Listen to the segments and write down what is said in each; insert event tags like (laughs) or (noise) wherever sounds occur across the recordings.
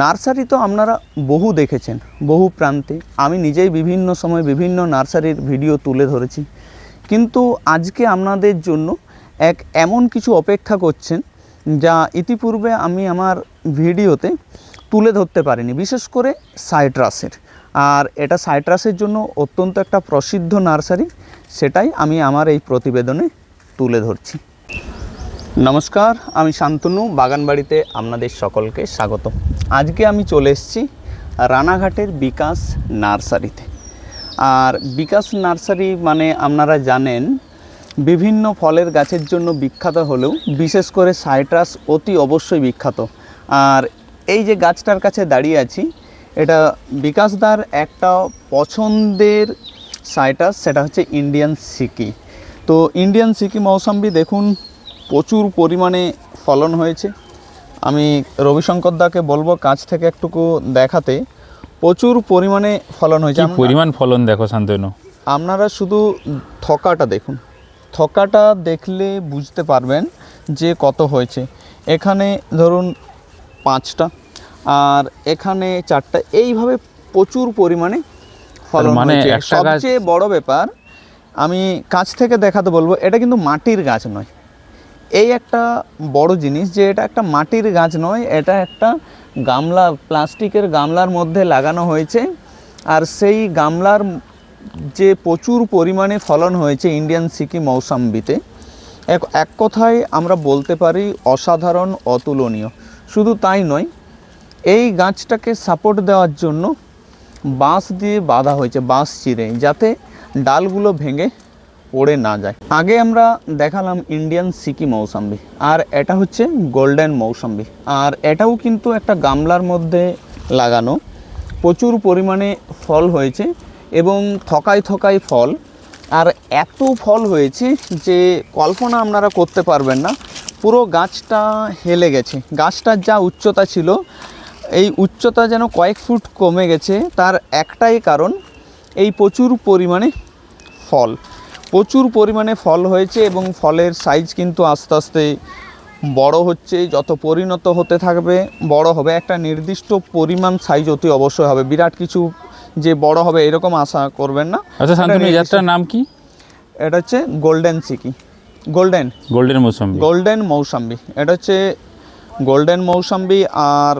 Nursery তো আপনারা বহু দেখেছেন, বহু প্রান্তে। আমি নিজেই বিভিন্ন সময় বিভিন্ন নার্সারির ভিডিও তুলে ধরেছি। কিন্তু আজকে আপনাদের জন্য এক এমন কিছু অপেক্ষা করছেন, যা ইতিপূর্বে আমি আমার ভিডিওতে তুলে ধরতে পারিনি, বিশেষ করে সাইট্রাসের। আর এটা সাইট্রাসের জন্য অত্যন্ত একটা প্রসিদ্ধ নার্সারি, সেটাই আমি আমার এই প্রতিবেদনে তুলে ধরছি। নমস্কার, আমি শান্তনু, বাগানবাড়িতে আপনাদের সকলকে স্বাগত। আজকে আমি চলে এসেছি রানাঘাটের বিকাশ নার্সারিতে। আর বিকাশ নার্সারি মানে আপনারা জানেন, বিভিন্ন ফলের গাছের জন্য বিখ্যাত হলেও, বিশেষ করে সাইট্রাস অতি অবশ্যই বিখ্যাত। আর এই যে গাছটার কাছে দাঁড়িয়ে আছি, এটা বিকাশদার একটা পছন্দের সাইট্রাস, সেটা হচ্ছে ইন্ডিয়ান সিকি। তো ইন্ডিয়ান সিকি মৌসাম্বি দেখুন প্রচুর পরিমাণে ফলন হয়েছে। আমি রবিশঙ্কর দাকে বলব কাছ থেকে একটুকু দেখাতে প্রচুর পরিমাণে ফলন হয়েছে। পরিমাণ ফলন দেখো শান্তনু? আপনারা শুধু থকাটা দেখুন। থকাটা দেখলে বুঝতে পারবেন যে কত হয়েছে। এখানে ধরুন পাঁচটা আর এখানে চারটা এইভাবে প্রচুর পরিমাণে ফলন মানে সবচেয়ে বড় ব্যাপার আমি কাছ থেকে দেখাতে বলব এটা কিন্তু মাটির গাছ নয়। এই একটা বড় জিনিস যে এটা একটা মাটির গাছ নয়, এটা একটা গামলা, প্লাস্টিকের গামলার মধ্যে লাগানো হয়েছে। আর সেই গামলার যে প্রচুর পরিমাণে ফলন হয়েছে ইন্ডিয়ান সিকি মৌসাম্বিতে, এক এক কথায় আমরা বলতে পারি অসাধারণ, অতুলনীয়। শুধু তাই নয়, এই গাছটাকে সাপোর্ট দেওয়ার জন্য বাঁশ দিয়ে বাঁধা হয়েছে, বাঁশ চিরে, যাতে ডালগুলো ভেঙে পড়ে না যায়। আগে আমরা দেখালাম ইন্ডিয়ান সিকি মৌসাম্বি, আর এটা হচ্ছে গোল্ডেন মৌসাম্বি। আর এটাও কিন্তু একটা গামলার মধ্যে লাগানো। প্রচুর পরিমাণে ফল হয়েছে এবং থকায় থকায় ফল। আর এত ফল হয়েছে যে কল্পনা আপনারা করতে পারবেন না, পুরো গাছটা হেলে গেছে। গাছটার যা উচ্চতা ছিল, এই উচ্চতা যেন কয়েক ফুট কমে গেছে, তার একটাই কারণ, এই প্রচুর পরিমাণে ফল। প্রচুর পরিমাণে ফল হয়েছে এবং ফলের সাইজ কিন্তু আস্তে আস্তে বড় হচ্ছে। যত পরিণত হতে থাকবে বড় হবে। একটা নির্দিষ্ট পরিমাণ সাইজ অতি অবশ্যই হবে। বিরাট কিছু যে বড় হবে এরকম আশা করবেন না। আচ্ছা শান্তনু জাতটার নাম কি? এটা হচ্ছে গোল্ডেন সিকি গোল্ডেন গোল্ডেন মৌসুমি গোল্ডেন মৌসাম্বি এটা হচ্ছে গোল্ডেন মৌসাম্বি আর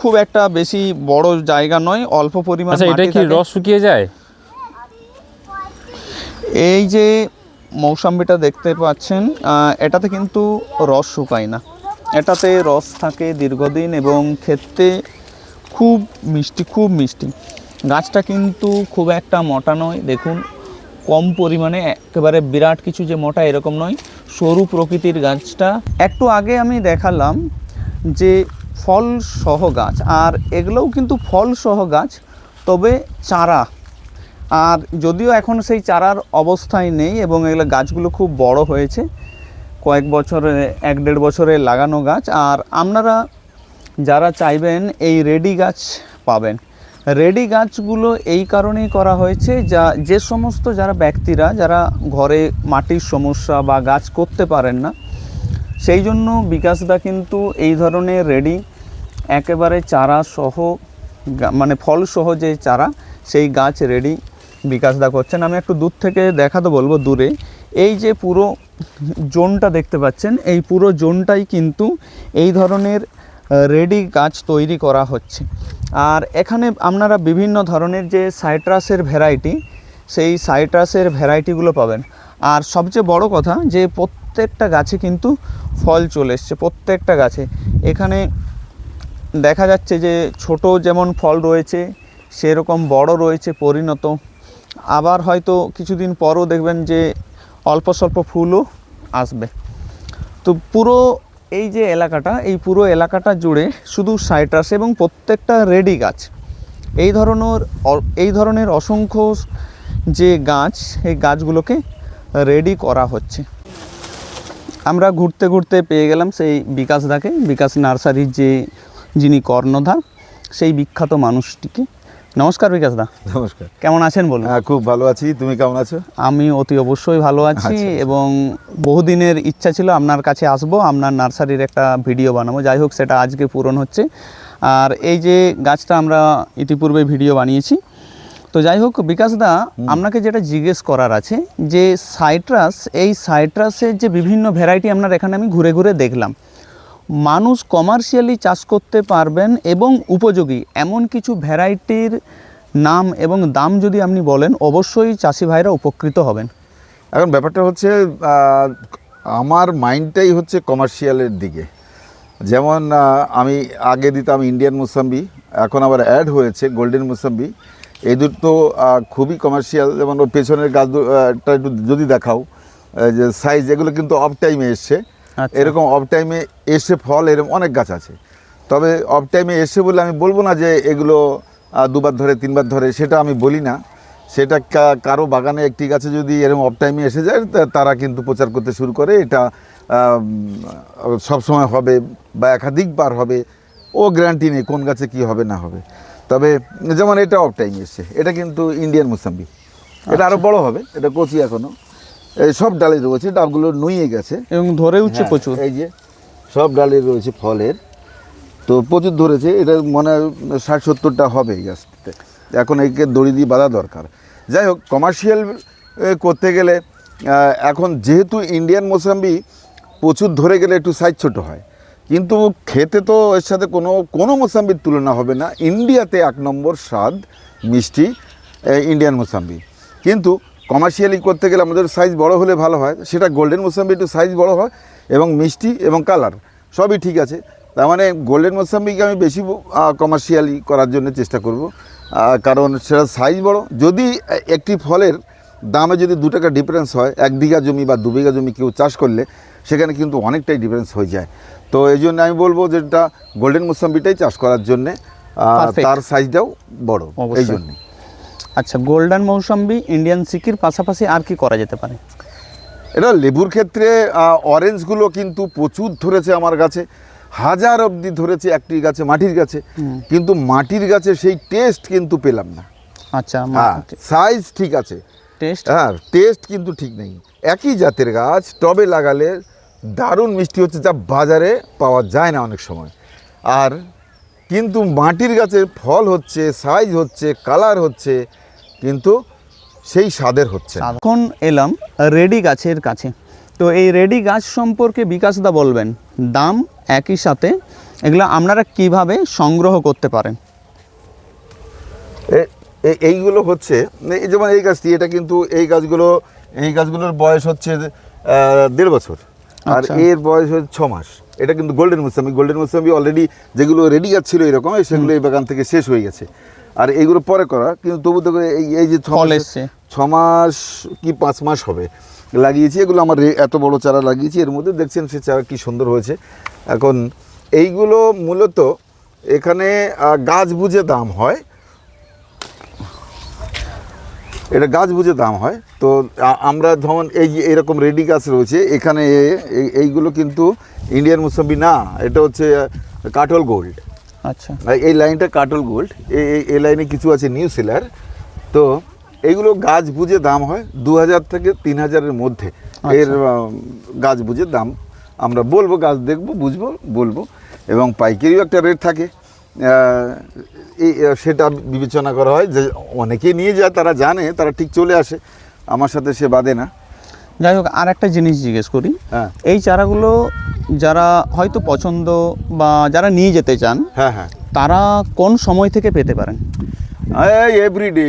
খুব একটা বেশি বড় জায়গা নয় অল্প পরিমাণ আচ্ছা এটা কি রস শুকিয়ে যায়? এই যে মৌসাম্বিটা দেখতে পাচ্ছেন এটাতে কিন্তু রস শুকায় না। এটাতে রস থাকে দীর্ঘদিন এবং খেতে খুব মিষ্টি খুব মিষ্টি। গাছটা কিন্তু খুব একটা মোটা নয়, দেখুন, কম পরিমাণে, একেবারে বিরাট কিছু যে মোটা এরকম নয়, সরু প্রকৃতির গাছটা। একটু আগে আমি দেখালাম যে ফল সহ গাছ, আর এগুলোও কিন্তু ফল সহ গাছ, তবে চারা আর যদিও এখন সেই চারার অবস্থায় নেই এবং এগুলো গাছগুলো খুব বড় হয়েছে, কয়েক বছরে, এক দেড় বছরে লাগানো গাছ। আর আপনারা যারা চাইবেন এই রেডি গাছ পাবেন, রেডি গাছগুলো এই কারণেই করা হয়েছে যা, যে সমস্ত যারা ব্যক্তিরা, যারা ঘরে মাটির সমস্যা বা গাছ করতে পারেন না, সেই জন্য বিকাশদা কিন্তু এই ধরনের রেডি একেবারে চারা সহ মানে ফল সহ যে চারা, সেই গাছ রেডি বিকাশদা করছেন। আমি একটু দূর থেকে দেখাতে বলব, দূরে। এই যে পুরো জোনটা দেখতে পাচ্ছেন, এই পুরো জোনটাই কিন্তু এই ধরনের রেডি গাছ তৈরি করা হচ্ছে। আর এখানে আপনারা বিভিন্ন ধরনের যে সাইট্রাসের ভ্যারাইটি, সেই সাইট্রাসের ভ্যারাইটিগুলো পাবেন। আর সবচেয়ে বড় কথা যে প্রত্যেকটা গাছে কিন্তু ফল চলে এসছে, প্রত্যেকটা গাছে। এখানে দেখা যাচ্ছে যে ছোট যেমন ফল রয়েছে, সেরকম বড় রয়েছে, পরিণত। আবার হয়তো কিছুদিন পরও দেখবেন যে অল্প স্বল্প ফুলও আসবে। তো পুরো এই যে এলাকাটা, এই পুরো এলাকাটা জুড়ে শুধু সাইট্রাস এবং প্রত্যেকটা রেডি গাছ, এই ধরনের এই ধরনের অসংখ্য যে গাছ, এই গাছগুলোকে রেডি করা হচ্ছে। আমরা ঘুরতে ঘুরতে পেয়ে গেলাম সেই বিকাশ দাকে, বিকাশ নার্সারির যে যিনি কর্ণধার, সেই বিখ্যাত মানুষটিকে। নমস্কার বিকাশ দা। নমস্কার। কেমন আছেন বলুন? হ্যাঁ খুব ভালো আছি। তুমি কেমন আছো? আমি অতি অবশ্যই ভালো আছি আচ্ছা, আচ্ছা। এবং বহুদিনের ইচ্ছা ছিল আপনার কাছে আসব আপনার নার্সারির একটা ভিডিও বানাবো। যাই হোক সেটা আজকে পূরণ হচ্ছে। আর এই যে গাছটা আমরা ইতিপূর্বে ভিডিও বানিয়েছি। তো যাই হোক বিকাশ দা আপনাকে যেটা জিজ্ঞেস করার আছে যে সাইট্রাস এই সাইট্রাসের যে বিভিন্ন ভ্যারাইটি আপনার এখানে আমি ঘুরে ঘুরে দেখলাম। মানুষ কমার্শিয়ালি চাষ করতে পারবেন এবং উপযোগী। এমন কিছু ভ্যারাইটির নাম এবং দাম যদি আপনি বলেন, অবশ্যই চাষি ভাইরা উপকৃত হবেন। এখন ব্যাপারটা হচ্ছে আমার মাইন্ডটাই হচ্ছে কমার্শিয়ালের দিকে। যেমন আমি আগে দিতাম ইন্ডিয়ান মুসাম্বি এখন আবার অ্যাড হয়েছে গোল্ডেন মুসাম্বি এই দুটো খুবই কমার্শিয়াল যেমন ওর পেছনের গাছটা একটু যদি দেখাও যে সাইজ এগুলো কিন্তু অফ টাইমে এসছে। এরকম অফ টাইমে এসে ফল এরকম অনেক গাছ আছে। তবে অফ টাইমে এসে বলে আমি বলব না যে এগুলো দুবার ধরে তিনবার ধরে সেটা আমি বলি না। সেটা কারও বাগানে একটি গাছে যদি এরকম অফ টাইমে এসে যায় তারা কিন্তু প্রচার করতে শুরু করে। এটা সব সময় হবে বা একাধিকবার হবে। ও গ্যারান্টি নেই কোন গাছে কি হবে না হবে। তবে যেমন এটা অফ টাইম এসছে। এটা কিন্তু ইন্ডিয়ান মুসাম্বি এটা আরও বড় হবে। এটা কচি এখনও। এই সব ডালে রয়েছে ডালগুলো নুয়ে গেছে। এবং ধরে উঠছে হ্যাঁ, প্রচুর। এই যে সব ডালে রয়েছে ফলের। তো প্রচুর ধরেছে এটা মনে হয় ষাট সত্তরটা হবে এই গাছটাতে এখন একে দড়ি দিয়ে বাঁধা দরকার। যাই হোক কমার্শিয়াল করতে গেলে এখন যেহেতু ইন্ডিয়ান মোসাম্বি প্রচুর ধরে গেলে একটু সাইজ ছোট হয় কিন্তু খেতে তো এর সাথে কোনো কোনো মোসাম্বির তুলনা হবে না। ইন্ডিয়াতে এক নম্বর স্বাদ মিষ্টি ইন্ডিয়ান মোসাম্বি। কিন্তু কমার্শিয়ালি করতে গেলে আমাদের সাইজ বড় হলে ভালো হয়। সেটা গোল্ডেন মোসাম্বি একটু সাইজ বড় হয় এবং মিষ্টি এবং কালার সবই ঠিক আছে। তার মানে গোল্ডেন মোসাম্বিকে আমি বেশি কমার্শিয়ালি করার জন্য চেষ্টা করব। কারণ সেটা সাইজ বড়। যদি একটি ফলের দামে যদি দু টাকা ডিফারেন্স হয় এক বিঘা জমি বা দু বিঘা জমি কেউ চাষ করলে সেখানে কিন্তু অনেকটাই ডিফারেন্স হয়ে যায়। তো এই জন্য আমি বলব যেটা গোল্ডেন মোসাম্বিটাই চাষ করার জন্যে তার সাইজটাও বড় এই। জন্যে। আচ্ছা গোল্ডেন মৌসম্বি ইন্ডিয়ান সিকির পাশাপাশি আর কি করা যেতে পারে? এটা লেবুর ক্ষেত্রে অরেঞ্জগুলো কিন্তু প্রচুর ধরেছে আমার গাছে। হাজার অবধি ধরেছে একটি গাছে মাটির গাছে। কিন্তু মাটির গাছে সেই টেস্ট কিন্তু পেলাম না। আচ্ছা হ্যাঁ সাইজ ঠিক আছে। টেস্ট হ্যাঁ টেস্ট কিন্তু ঠিক নেই। একই জাতের গাছ টবে লাগালে দারুণ মিষ্টি হচ্ছে যা বাজারে পাওয়া যায় না অনেক সময়। আর কিন্তু মাটির গাছের ফল হচ্ছে সাইজ হচ্ছে কালার হচ্ছে কিন্তু সেই স্বাদের হচ্ছে এখন এলাম রেডি গাছের কাছে। তো এই রেডি গাছ সম্পর্কে বিকাশদা বলবেন দাম একই সাথে এগুলো আপনারা কীভাবে সংগ্রহ করতে পারেন? এইগুলো হচ্ছে এই যেমন এই গাছটি এটা কিন্তু এই গাছগুলো এই গাছগুলোর বয়স হচ্ছে আহ, দেড় বছর। আর আচ্ছা। এর বয়স হচ্ছে ছ মাস। এটা কিন্তু golden mosambi golden mosambi already যেগুলো রেডি গাছ ছিল এরকম সেগুলো এই বাগান থেকে শেষ হয়ে গেছে। আর এইগুলো পরে করা কিন্তু তবু দেখো এই এই যে ছ মাস কি পাঁচ মাস হবে লাগিয়েছি এগুলো আমার এত বড় চারা লাগিয়েছি এর মধ্যে দেখছেন সে চারা কি সুন্দর হয়েছে। এখন এইগুলো মূলত এখানে গাছ বুঝে দাম হয়। এটা গাছ বুঝে দাম হয়। তো আমরা ধরুন এই যে এরকম রেডি গাছ রয়েছে এখানে এই- এইগুলো কিন্তু ইন্ডিয়ান মুসম্বি না এটা হচ্ছে কাটল গোল্ড আচ্ছা। এই লাইনটা কাটল গোল্ড এই এই- লাইনে কিছু আছে নিউ সেলার। তো এগুলো গাছ বুঝে দাম হয় দু হাজার থেকে তিন হাজারের মধ্যে এর গাছ বুঝে দাম। আমরা বলব গাছ দেখব বুঝব বলব। এবং পাইকারিও একটা রেট থাকে। এই সেটা বিবেচনা করা হয় যে অনেকেই নিয়ে যায় তারা জানে তারা ঠিক চলে আসে। আমার সাথে সে বাদে না। যাই হোক আর একটা জিনিস জিজ্ঞেস করি। হ্যাঁ। এই চারাগুলো যারা হয়তো পছন্দ বা যারা নিয়ে যেতে চান হ্যাঁ হ্যাঁ। তারা কোন সময় থেকে পেতে পারেন? এভরিডে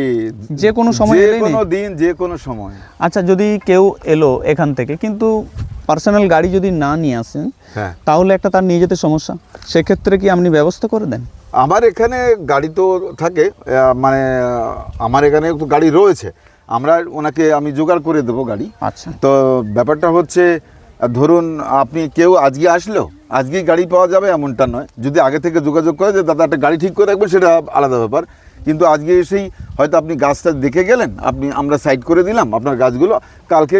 যে কোনো সময় যে কোনো দিন যে কোনো সময়। আচ্ছা যদি কেউ এলো এখান থেকে কিন্তু পার্সোনাল গাড়ি যদি না নিয়ে আসেন হ্যাঁ। তাহলে একটা তার নিয়ে যেতে সমস্যা। সেক্ষেত্রে কি আপনি ব্যবস্থা করে দেন? আমার এখানে গাড়ি তো থাকে মানে আমার এখানে তো গাড়ি রয়েছে। আমরা ওনাকে আমি জোগাড় করে দেবো গাড়ি। আচ্ছা। তো ব্যাপারটা হচ্ছে ধরুন আপনি কেউ আজকে আসলো আজকেই গাড়ি পাওয়া যাবে এমনটা নয়। যদি আগে থেকে যোগাযোগ করে যে দাদা একটা গাড়ি ঠিক করে রাখবেন সেটা আলাদা ব্যাপার। কিন্তু আজকে এসেই হয়তো আপনি গাছটা দেখে গেলেন আপনি আমরা সাইড করে দিলাম আপনার গাছগুলো কালকে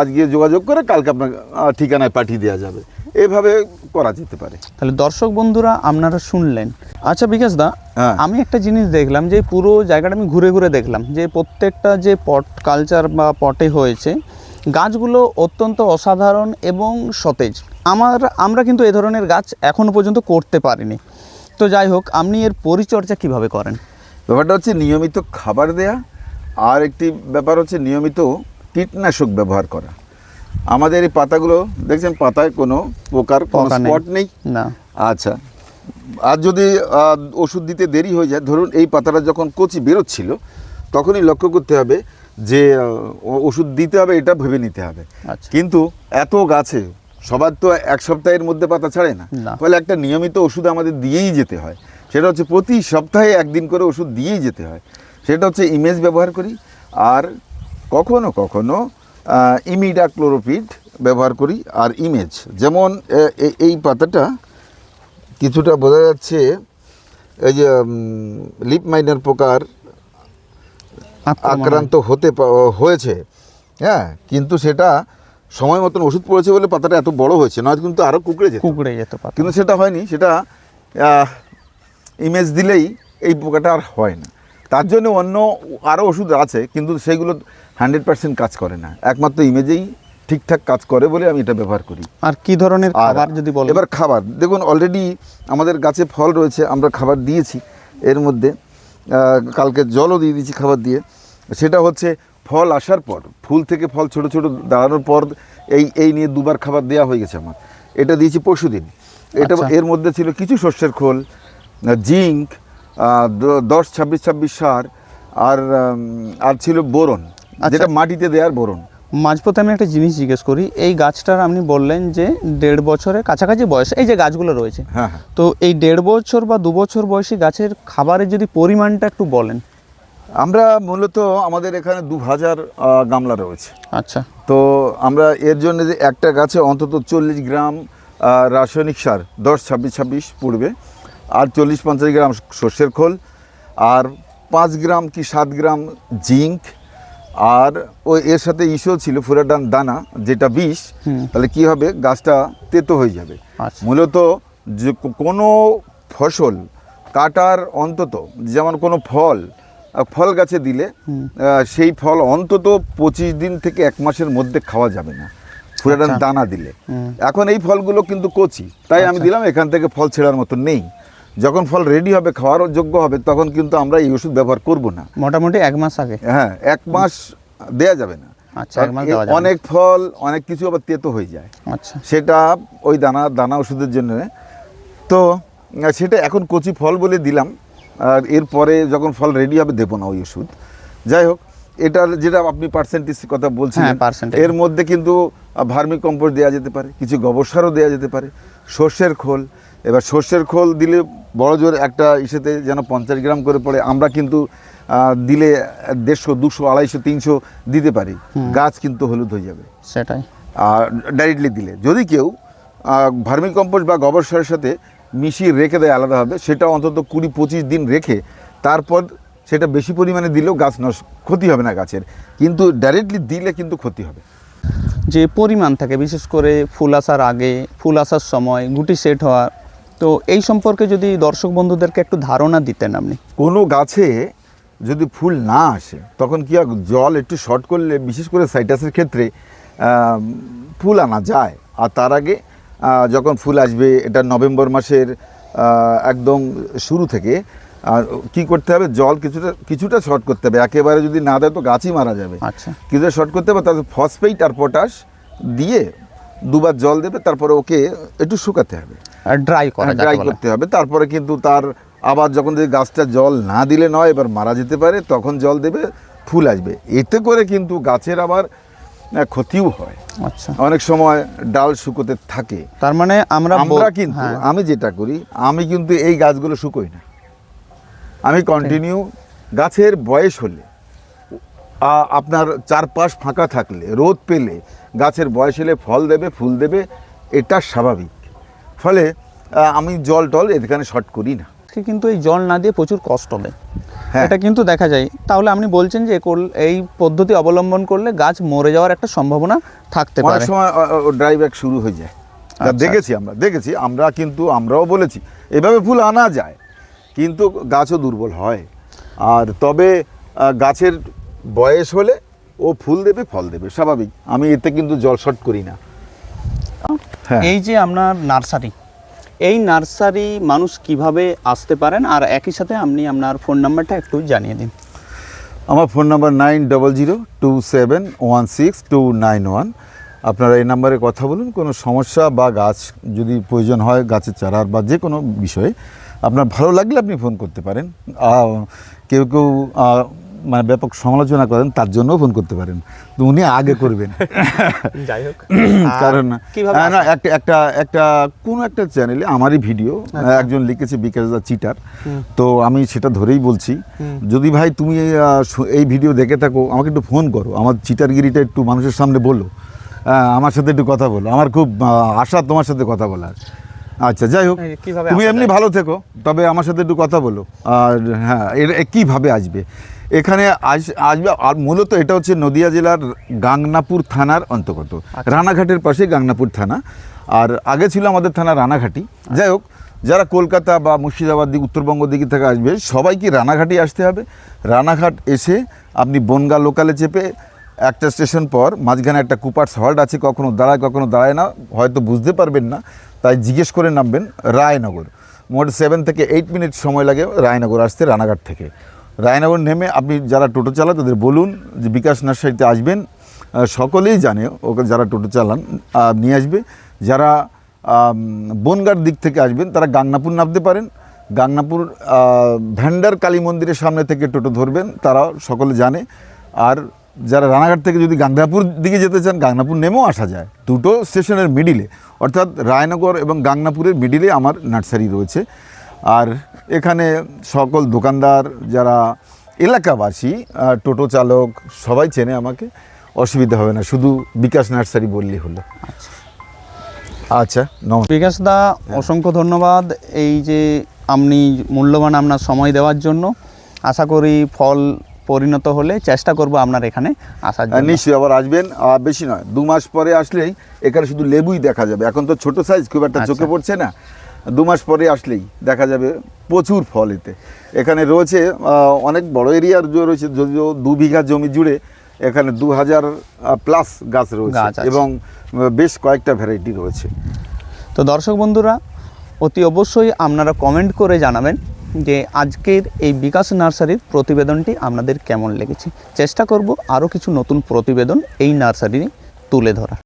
আজকে যোগাযোগ করে কালকে আপনার ঠিকানায় পাঠিয়ে দেওয়া যাবে। এভাবে করা যেতে পারে। তাহলে দর্শক বন্ধুরা আপনারা শুনলেন। আচ্ছা বিকাশ দা হ্যাঁ। আমি একটা জিনিস দেখলাম যে পুরো জায়গাটা আমি ঘুরে ঘুরে দেখলাম যে প্রত্যেকটা যে পট কালচার বা পটে হয়েছে গাছগুলো অত্যন্ত অসাধারণ এবং সতেজ। আমার আমরা কিন্তু এ ধরনের গাছ এখনও পর্যন্ত করতে পারিনি। তো যাই হোক আপনি এর পরিচর্যা কীভাবে করেন? ব্যাপারটা হচ্ছে নিয়মিত খাবার দেয়া আর একটি ব্যাপার হচ্ছে নিয়মিত কীটনাশক ব্যবহার করা। আমাদের এই পাতাগুলো দেখছেন পাতায় কোনো প্রকার কোনো স্পট নেই? না। আচ্ছা। আর যদি ওষুধ দিতে দেরি হয়ে যায় ধরুন এই পাতাটা যখন কচি বেরোচ্ছিল তখনই লক্ষ্য করতে হবে যে ওষুধ দিতে হবে এটা ভেবে নিতে হবে। আচ্ছা। কিন্তু এত গাছে সবার তো এক সপ্তাহের মধ্যে পাতা ছাড়ে না। না। ফলে একটা নিয়মিত ওষুধ আমাদের দিয়েই যেতে হয়। সেটা হচ্ছে প্রতি সপ্তাহে একদিন করে ওষুধ দিয়েই যেতে হয়। সেটা হচ্ছে ইমেজ ব্যবহার করি। আর কখনো কখনো ইমিডা ক্লোরোপিড ব্যবহার করি আর ইমেজ। যেমন এই পাতাটা কিছুটা বোঝা যাচ্ছে এই যে লিপ মাইনার পোকার আক্রান্ত হতে হয়েছে। হ্যাঁ কিন্তু সেটা সময় মতন ওষুধ পড়েছে বলে পাতাটা এত বড় হয়েছে নয় কিন্তু আরও কুকড়ে যেত। কুকড়ে যেত পাতা কিন্তু সেটা হয়নি সেটা ইমেজ দিলেই এই পোকাটা আর হয় না। তার জন্য অন্য আরও ওষুধ আছে কিন্তু সেগুলো হান্ড্রেড পার্সেন্ট কাজ করে না। একমাত্র ইমেজেই ঠিকঠাক কাজ করে বলে আমি এটা ব্যবহার করি। আর কি ধরনের খাবার যদি বলেন? এবার খাবার। দেখুন অলরেডি আমাদের গাছে ফল রয়েছে আমরা খাবার দিয়েছি এর মধ্যে। কালকে জলও দিয়ে দিয়েছি খাবার দিয়ে। সেটা হচ্ছে ফল আসার পর ফুল থেকে ফল ছোট ছোট দাঁড়ানোর পর এই এই নিয়ে দুবার খাবার দেওয়া হয়ে গেছে আমার। এটা দিয়েছি পরশু দিন এটা আচ্ছা। এর মধ্যে ছিল কিছু শস্যের খোল জিঙ্ক দশ ছাব্বিশ ছাব্বিশ সার আর আর ছিল বোরন আচ্ছা। যেটা মাটিতে দেওয়ার বোরন। মাঝপথে আমি একটা জিনিস জিজ্ঞেস করি এই গাছটার আপনি বললেন যে দেড় বছরের কাছাকাছি বয়স এই যে গাছগুলো রয়েছে হ্যাঁ হ্যাঁ। তো এই দেড় বছর বা দু বছর বয়সী গাছের খাবারের যদি পরিমাণটা একটু বলেন। আমরা মূলত আমাদের এখানে দু হাজার গামলা রয়েছে। আচ্ছা। তো আমরা এর জন্য যে একটা গাছে অন্তত চল্লিশ গ্রাম রাসায়নিক সার দশ ছাব্বিশ ছাব্বিশ পড়বে। আর চল্লিশ পঞ্চাশ গ্রাম সর্ষের খোল আর পাঁচ গ্রাম কি সাত গ্রাম জিঙ্ক আর ওই এর সাথে ইস্যু ছিল ফুরাডান দানা যেটা বিষ তাহলে কি হবে? গাছটা তেতো হয়ে যাবে। আচ্ছা। মূলত যে কোনো ফসল কাটার অন্তত যেমন কোনো ফল ফল গাছে দিলে সেই ফল অন্তত পঁচিশ দিন থেকে এক মাসের মধ্যে খাওয়া যাবে না ফুরাডান আচ্ছা। দানা দিলে। এখন এই ফলগুলো কিন্তু কচি তাই আমি দিলাম এখান থেকে ফল ছেঁড়ার মতো নেই। যখন ফল রেডি হবে খাওয়ার যোগ্য হবে তখন কিন্তু আমরা এই ওষুধ ব্যবহার করব না। মোটামুটি এক মাস আগে। হ্যাঁ এক মাস দেয়া যাবে না। আচ্ছা, যাবে না। অনেক ফল অনেক কিছু আবার তেতো হয়ে যায়। আচ্ছা। সেটা ওই দানা দানা ওষুধের জন্য। তো সেটা এখন কচি ফল বলে দিলাম। আর এরপরে যখন ফল রেডি হবে দেবো না ওই ওষুধ। যাই হোক এটার যেটা আপনি পার্সেন্টেজ কথা বলছেন হ্যাঁ, এর মধ্যে কিন্তু ভার্মি কম্পোস্ট দেওয়া যেতে পারে কিছু গোবর সারও দেওয়া যেতে পারে সর্ষের খোল এবার সর্ষের খোল দিলে বড় জোর একটা ইসেতে যেন পঞ্চাশ গ্রাম করে পড়ে আমরা কিন্তু দিলে দেড়শো দুশো আড়াইশো তিনশো দিতে পারি। গাছ কিন্তু হলুদ হয়ে যাবে। সেটাই। আর ডাইরেক্টলি দিলে। যদি কেউ ভার্মি কম্পোস্ট বা গোবর সারের সাথে মিশিয়ে রেখে দেয় আলাদাভাবে সেটা অন্তত কুড়ি পঁচিশ দিন রেখে তারপর সেটা বেশি পরিমাণে দিলেও গাছ নষ্ট ক্ষতি হবে না গাছের। কিন্তু ডাইরেক্টলি দিলে কিন্তু ক্ষতি হবে। যে পরিমাণ থাকে বিশেষ করে ফুল আসার আগে ফুল আসার সময় গুটি সেট হওয়া তো এই সম্পর্কে যদি দর্শক বন্ধুদেরকে একটু ধারণা দিতেন আপনি। কোনো গাছে যদি ফুল না আসে তখন কি হয় জল একটু শর্ট করলে বিশেষ করে সাইটাসের ক্ষেত্রে ফুল আনা যায়। আর তার আগে যখন ফুল আসবে এটা নভেম্বর মাসের একদম শুরু থেকে আর কি করতে হবে জল কিছুটা কিছুটা শর্ট করতে হবে। একেবারে যদি না দেয় তো গাছই মারা যাবে। আচ্ছা। কিছুটা শর্ট করতে হবে তারপর ফসফেট আর পটাশ দিয়ে দুবার জল দেবে তারপরে ওকে একটু শুকাতে হবে। আর ড্রাই করা ড্রাই করতে হবে। তারপরে কিন্তু তার আবার যখন যদি গাছটা জল না দিলে নয় এবার মারা যেতে পারে তখন জল দেবে ফুল আসবে। এতে করে কিন্তু গাছের আবার ক্ষতিও হয়। আচ্ছা। অনেক সময় ডাল শুকোতে থাকে। তার মানে আমরা আমরা কিন্তু হ্যাঁ, আমি যেটা করি আমি কিন্তু এই গাছগুলো শুকোই না। আমি কন্টিনিউ গাছের বয়স হলে আপনার চারপাশ ফাঁকা থাকলে রোদ পেলে গাছের বয়স এলে ফল দেবে ফুল দেবে এটা স্বাভাবিক। ফলে আমি জল টল এখানে শর্ট করি না। কিন্তু এই জল না দিয়ে প্রচুর কষ্ট দেয় হ্যাঁ। এটা কিন্তু দেখা যায়। তাহলে আপনি বলছেন যে এই পদ্ধতি অবলম্বন করলে গাছ মরে যাওয়ার একটা সম্ভাবনা থাকতে পারে। অনেক সময় ড্রাই ব্যাক শুরু হয়ে যায়। আচ্ছা। দেখেছি আমরা দেখেছি আমরা কিন্তু আমরাও বলেছি এভাবে ফুল আনা যায় কিন্তু গাছও দুর্বল হয়। আর তবে গাছের বয়স হলে ও ফুল দেবে ফল দেবে স্বাভাবিক। আমি এতে কিন্তু জল শর্ট করি না। হ্যাঁ। এই যে আপনার নার্সারি এই নার্সারি মানুষ কীভাবে আসতে পারেন? আর একই সাথে আপনি আপনার ফোন নাম্বারটা একটু জানিয়ে দিন। আমার phone number nine double zero two seven one six two nine one. আপনারা এই নাম্বারে কথা বলুন কোনো সমস্যা বা গাছ যদি প্রয়োজন হয় গাছের চারার বা যে কোনো বিষয়ে আপনার ভালো লাগলে আপনি ফোন করতে পারেন। কেউ কেউ মানে ব্যাপক সমালোচনা করেন তার জন্য ফোন করতে পারেন। তো উনি আগে করবেন। (laughs) যাই হোক। (clears throat) কারণ না একটা একটা একটা কোনো একটা চ্যানেলে আমারই ভিডিও একজন লিখেছে বিকাশ দা চিটার তো আমি সেটা ধরেই বলছি যদি ভাই তুমি এই, ভিডিও দেখে থাকো আমাকে একটু ফোন করো। আমার চিটারগিরিটা একটু মানুষের সামনে বলো। হ্যাঁ, আমার সাথে একটু কথা বলো। আমার খুব আশা তোমার সাথে কথা বলার। আচ্ছা যাই হোক। তুমি এমনি ভালো থেকো তবে আমার সাথে একটু কথা বলো। আর হ্যাঁ এর এ কীভাবে আসবে? এখানে আস আসবে। আর মূলত এটা হচ্ছে নদিয়া জেলার গাংনাপুর থানার অন্তর্গত। আচ্ছা। রানাঘাটের পাশে গাংনাপুর থানা। আর আগে ছিল আমাদের থানা রানাঘাটি। যাই হোক যারা কলকাতা বা মুর্শিদাবাদ দিক উত্তরবঙ্গ দিকে থেকে আসবে সবাইকে রানাঘাটি আসতে হবে। রানাঘাট এসে আপনি বনগা লোকালে চেপে একটা স্টেশন পর মাঝখানে একটা কুপার্স হল্ট আছে কখনো দাঁড়ায় কখনো দাঁড়ায় না হয়তো বুঝতে পারবেন না তাই জিজ্ঞেস করে নামবেন রায়নগর। মোট সেভেন থেকে এইট মিনিট সময় লাগে রায়নগর আসতে রানাঘাট থেকে। রায়নগর নেমে আপনি যারা টোটো চালান তাদের বলুন যে বিকাশ নার্সারিতে আসবেন সকলেই জানে ওকে যারা টোটো চালান নিয়ে আসবে। যারা বনগাঁর দিক থেকে আসবেন, তারা গাংনাপুর নামতে পারেন। গাংনাপুর ভ্যান্ডার কালী মন্দিরের সামনে থেকে টোটো ধরবেন তারা সকলে জানে। আর যারা রানাঘাট থেকে যদি গাংনাপুর দিকে যেতে চান, গাংনাপুর নেমেও আসা যায়। দুটো স্টেশনের মিডিলে, অর্থাৎ রায়নগর এবং গাংনাপুরের মিডিলে আমার নার্সারি রয়েছে। আর এখানে সকল দোকানদার যারা এলাকাবাসী টোটো চালক সবাই চেনে আমাকে। অসুবিধা হবে না শুধু বিকাশ নার্সারি বললেই হলো। আচ্ছা। নমস্কার। বিকাশ দা অসংখ্য ধন্যবাদ এই যে আপনি মূল্যবান আপনার সময় দেওয়ার জন্য। আশা করি ফল পরিণত হলে চেষ্টা করব আপনার এখানে আসার জন্য। নিশ্চয়ই আবার আসবেন আর বেশি নয় দু মাস পরে আসলেই এখানে শুধু লেবুই দেখা যাবে। এখন তো ছোট সাইজ খুব একটা আচ্ছা। চোখে পড়ছে না। দু মাস পরে আসলেই দেখা যাবে প্রচুর ফল এতে। এখানে রয়েছে অনেক বড় এরিয়ার রয়েছে যদিও দু বিঘা জমি জুড়ে এখানে দু হাজার প্লাস গাছ রয়েছে এবং বেশ কয়েকটা ভ্যারাইটি রয়েছে। তো দর্শক বন্ধুরা অতি অবশ্যই আপনারা কমেন্ট করে জানাবেন যে আজকের এই বিকাশ নার্সারির প্রতিবেদনটি আপনাদের কেমন লেগেছে। চেষ্টা করব আরও কিছু নতুন প্রতিবেদন এই নার্সারি তুলে ধরার।